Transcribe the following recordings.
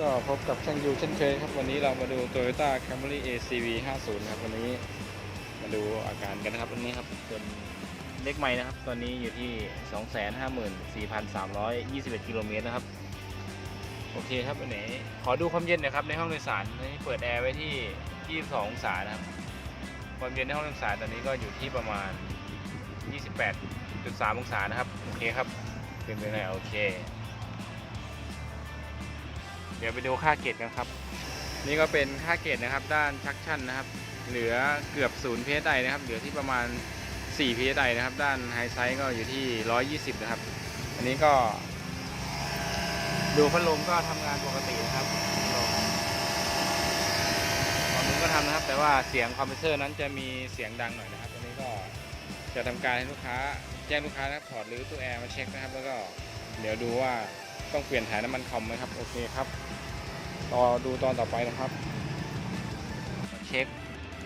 ก็พบกับช่างยูเช่นเคยครับ วันนี้เรามาดู Toyota Camry ACV 50 ครับวันนี้มาดูอาการกันนะครับวันนี้ครับเป็นเล็กใหม่นะครับ ตอนนี้อยู่ที่ 254,321 กิโลเมตรนะครับ โอเคครับวันนี้ขอดูความเย็นนะครับในห้องโดยสารนี่เปิดแอร์ไว้ที่ 22 องศานะครับ ความเย็นในห้องโดยสารตอนนี้ก็อยู่ที่ประมาณ 28.3 องศานะครับ โอเคครับเป็นไปได้โอเค เดี๋ยวไปดูค่าเกรดกันครับ นี่ก็เป็นค่าเกรดนะครับ ด้านชักชั่นนะครับ เหลือเกือบ0 psi นะครับ เหลือที่ประมาณ4 psi นะครับ ด้านไฮไซส์ก็อยู่ที่ 120 นะครับ อันนี้ก็ ดูพัดลมก็ทำงานปกตินะครับตอนนู้นก็ทำนะครับ แต่ว่าเสียงคอมเพรสเซอร์นั้นจะมีเสียงดังหน่อยนะครับ อันนี้ก็จะทำการให้ลูกค้าแจ้งลูกค้านะครับถอดหรือตู้แอร์มาเช็คนะครับ แล้วก็เดี๋ยวดูว่า ต้องเปลี่ยนถ่ายน้ำมันคอมไหมครับ โอเคครับรอดูตอนต่อไปนะครับ เช็ค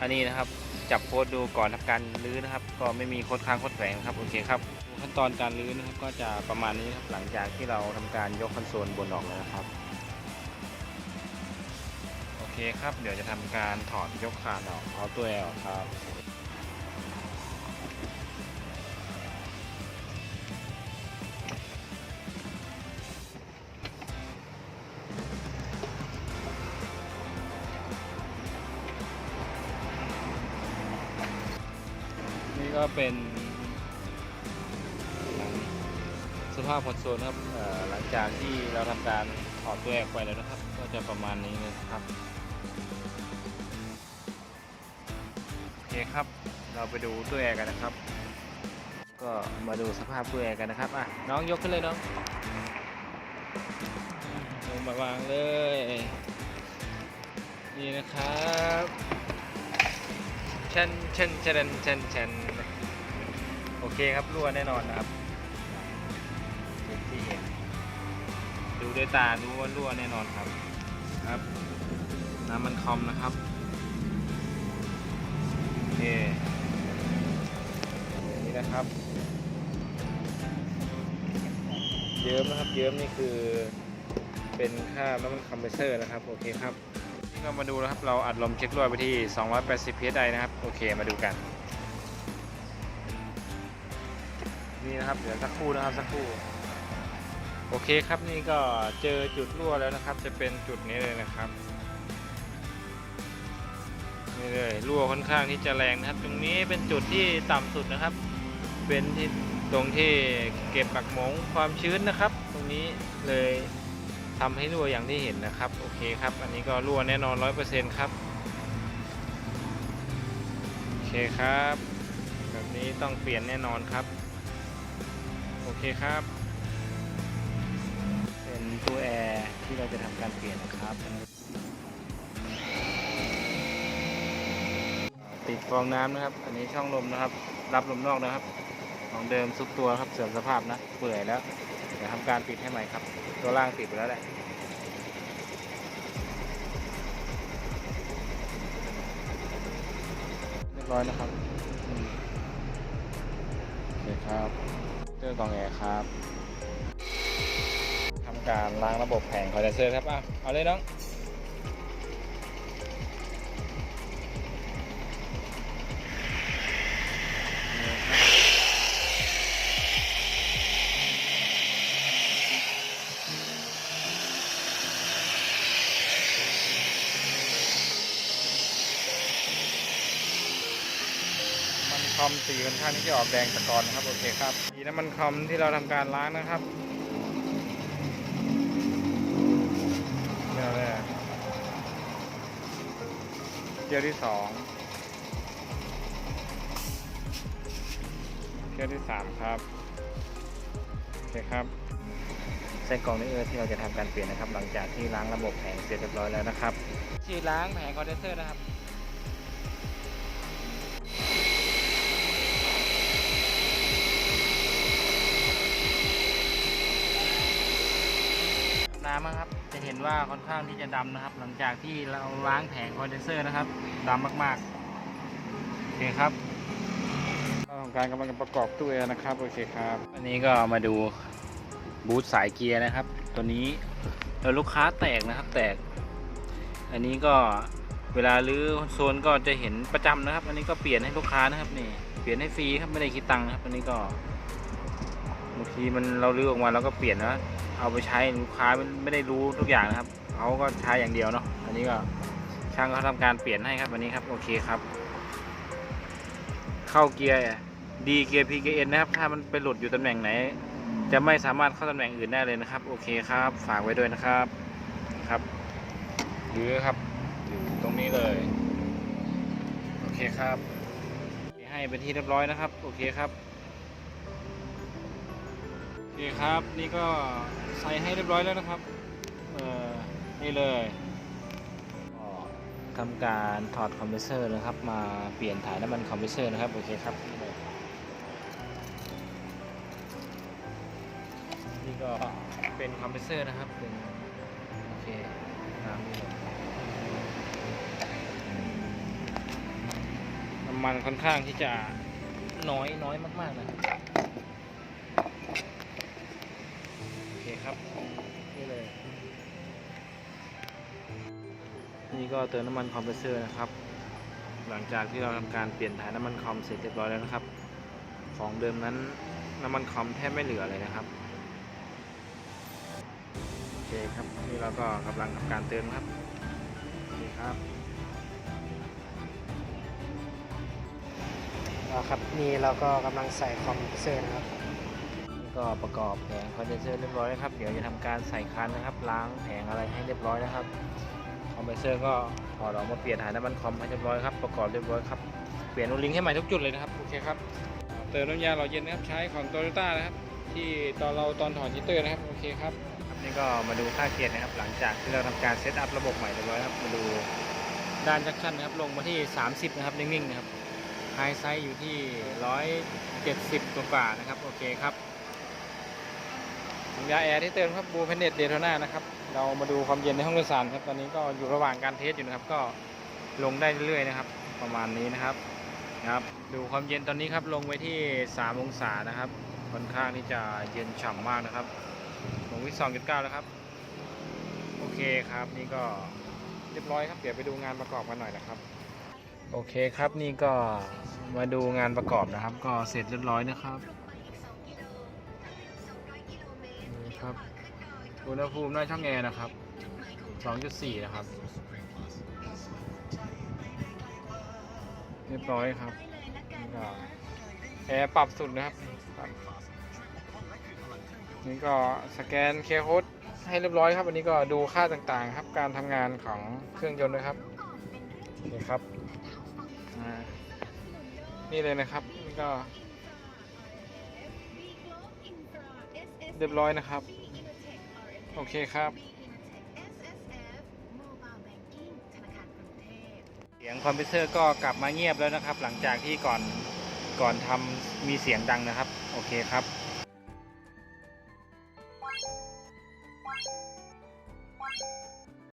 อันนี้นะครับ จับโค้ดดูก่อนทำการรื้อนะครับ ก็ไม่มีโค้ดค้างโค้ดแฝงนะครับ โอเคครับดูขั้นตอนการรื้อนะครับ ก็จะประมาณนี้นะครับ หลังจากที่เราทำการยกคอนโซลบนออกแล้วนะครับ โอเคครับ เดี๋ยวจะทำการถอดยกคานออกเอาตัวแอร์ออกครับ ก็เป็นสภาพคอนโซลนครับหลังจากที่เราทำการถอดตัวแอร์ไปแล้วนะครับ ก็จะประมาณนี้นะครับโอเคครับ เราไปดูตัวแอร์กันนะครับ ก็มาดูสภาพตัวแอร์กันนะครับอะน้องยกขึ้นเลยน้องลงมาวางเลย นี่นะครับชันชันชันชันชัน เคครับรั่วแน่นอนนะครับที่เห็นดูด้วยตาดูว่ารั่วแน่นอนครับครับ น้ำมันคอมนะครับโอเคนี้นะครับเยิ้มนะครับเยิ้มนี่คือเป็นค่าน้ำมันคอมเพรสเซอร์นะครับโอเคครับนี่ก็มาดูนะครับเราอัดลมเช็ครั่วไปที่ 280 psi นะครับโอเคมาดูกัน นี่นะครับเดี๋ยวสักครู่นะครับสักครู่โอเคครับนี่ก็เจอจุดรั่วแล้วนะครับ จะเป็นจุดนี้เลยนะครับนี่เลยรั่วค่อนข้างที่จะแรงนะครับ ตรงนี้เป็นจุดที่ต่ำสุดนะครับ เป็นที่ตรงที่เก็บหมักหมงความชื้นนะครับ ตรงนี้เลยทำให้รั่วอย่างที่เห็นนะครับโอเคครับ อันนี้ก็รั่วแน่นอน100%ครับโอเคครับ แบบนี้ต้องเปลี่ยนแน่นอนครับ โอเคครับ เป็นตู้แอร์ที่เราจะทำการเปลี่ยนนะครับติดฟองน้ำนะครับ อันนี้ช่องลมนะครับ รับลมนอกนะครับ ของเดิมซุกตัวครับเสื่อมสภาพนะ เปื่อยแล้วเดี๋ยวทำการติดให้ใหม่ครับ ตัวล่างติดไปแล้วแหละเรียบร้อยนะครับโอเคครับ เจอกล่องแอร์ครับทำการล้างระบบแผงคอนเดนเซอร์ครับอะเอาเลยน้องมันคอมสีค่อนข้างที่จะออกแดงตะกอนนะครับ โอเคครับ น้ำมันคอมที่เราทำการล้างนะครับเนี่ยเลยเกียร์ที่สองเกียร์ที่สามครับโอเคครับเส้นกรองนี้เออที่เราจะทำการเปลี่ยนนะครับ หลังจากที่ล้างระบบแผงเสร็จเรียบร้อยแล้วนะครับที่ล้างแผงคอนเดนเซอร์นะครับ น้ำนะครับ จะเห็นว่าค่อนข้างที่จะดำนะครับ หลังจากที่เราล้างแผงคอนเดนเซอร์นะครับดำมากๆโอเคครับเราทำการกำลังประกอบตู้แอร์นะครับโอเคครับอันนี้ก็มาดูบูทสายเกียร์นะครับ ตัวนี้แล้วลูกค้าแตกนะครับ แตก อันนี้ก็เวลารื้อโซนก็จะเห็นประจำนะครับ อันนี้ก็เปลี่ยนให้ลูกค้านะครับนี่เปลี่ยนให้ฟรีครับไม่ได้คิดตังค์นะครับ อันนี้ก็บางทีมันเราลื้อออกมาเราก็เปลี่ยนนะ เอาไปใช้ลูกค้าไม่ได้รู้ทุกอย่างนะครับเขาก็ใช้อย่างเดียวเนาะอันนี้ก็ช่างเขาทำการเปลี่ยนให้ครับอันนี้ครับโอเคครับ เข้าเกียร์ดีเกียร์ PKN นนะครับ ถ้ามันไปหลุดอยู่ตำแหน่งไหน จะไม่สามารถเข้าตำแหน่งอื่นได้เลยนะครับ โอเคครับ ฝากไว้ด้วยนะครับครับหรือครับอยู่ตรงนี้เลยโอเคครับให้เป็นที่เรียบร้อยนะครับ โอเคครับ อเคครับนี่ก็ใส่ให้เรียบร้อยแล้วนะครับเออนี่เลยก็ทำการถอดคอมเพรสเซอร์นะครับ มาเปลี่ยนถ่ายน้ำมันคอมเพรสเซอร์นะครับโอเคครับนี่เลยนี่ก็เป็นคอมเพรสเซอร์นะครับเป็นโอเคน้ำนี่เลยน้ำมันค่อนข้างที่จะน้อยน้อยมากๆนะครับ คครับ นี่เลย นี่ก็เติมน้ำมันคอมเพรสเซอร์นะครับ หลังจากที่เราทำการเปลี่ยนถ่ายน้ำมันคอมเสร็จเรียบร้อยแล้วนะครับ ของเดิมนั้นน้ำมันคอมแทบไม่เหลือเลยนะครับโอเคครับนี่เราก็กำลังทำการเติมครับโอเคครับครับนี่เราก็กำลังใส่คอมเพรสเซอร์นะครับ ก็ประกอบแผงคอนเดนเซอร์เรียบร้อยแล้วครับ เดี๋ยวจะทำการใส่คันนะครับ ล้างแผงอะไรให้เรียบร้อยนะครับ คอมเพรสเซอร์ก็ถอดออกมาเปลี่ยนถ่ายน้ำมันคอมให้เรียบร้อยครับ ประกอบเรียบร้อยครับ เปลี่ยนโอลิงให้ใหม่ทุกจุดเลยนะครับ โอเคครับ เติมน้ำยาหล่อเย็นนะครับใช้ของโตโยต้านะครับ ที่ตอนเราตอนถอดฮิเตอร์นะครับ โอเคครับนี่ก็มาดูค่าเกียร์นะครับ หลังจากที่เราทำการเซตอัพระบบใหม่เรียบร้อยครับ มาดูด้านจักชันนะครับ ลงมาที่ 30 นะครับ นิ่งๆนะครับไฮไซส์อยู่ที่ 170 กว่าๆนะครับ โอเคครับ ยาแอร์ที่เติมครับบูเพนเนตเดโทนานะครับ เรามาดูความเย็นในห้องโดยสารครับ ตอนนี้ก็อยู่ระหว่างการเทสอยู่นะครับ ก็ลงได้เรื่อยๆนะครับ ประมาณนี้นะครับนะครับ ดูความเย็นตอนนี้ครับ ลงไปที่ 3 องศานะครับ ค่อนข้างที่จะเย็นฉ่ำมากนะครับ ลงที่2.9แล้วครับ โอเคครับ นี่ก็เรียบร้อยครับ เดี๋ยวไปดูงานประกอบกันหน่อยนะครับ โอเคครับ นี่ก็มาดูงานประกอบนะครับ ก็เสร็จเรียบร้อยนะครับ ครับอุณหภูมิหน้าช่องแอร์นะครับ 2.4 นะครับ เรียบร้อยครับนี่ก็แอร์ปรับสุดนะครับ นี่ก็สแกนเคโคดให้เรียบร้อยครับอันนี้ก็ดูค่าต่างๆ ครับ การทำงานของเครื่องยนต์ด้วยครับ นี่ครับ นี่เลยนะครับ นี่ก็ รียบร้อยนะครับ โอเคครับ เสียงคอมพิวเตอร์ก็กลับมาเงียบแล้วนะครับ หลังจากที่ก่อนก่อนทำมีเสียงดังนะครับ โอเคครับ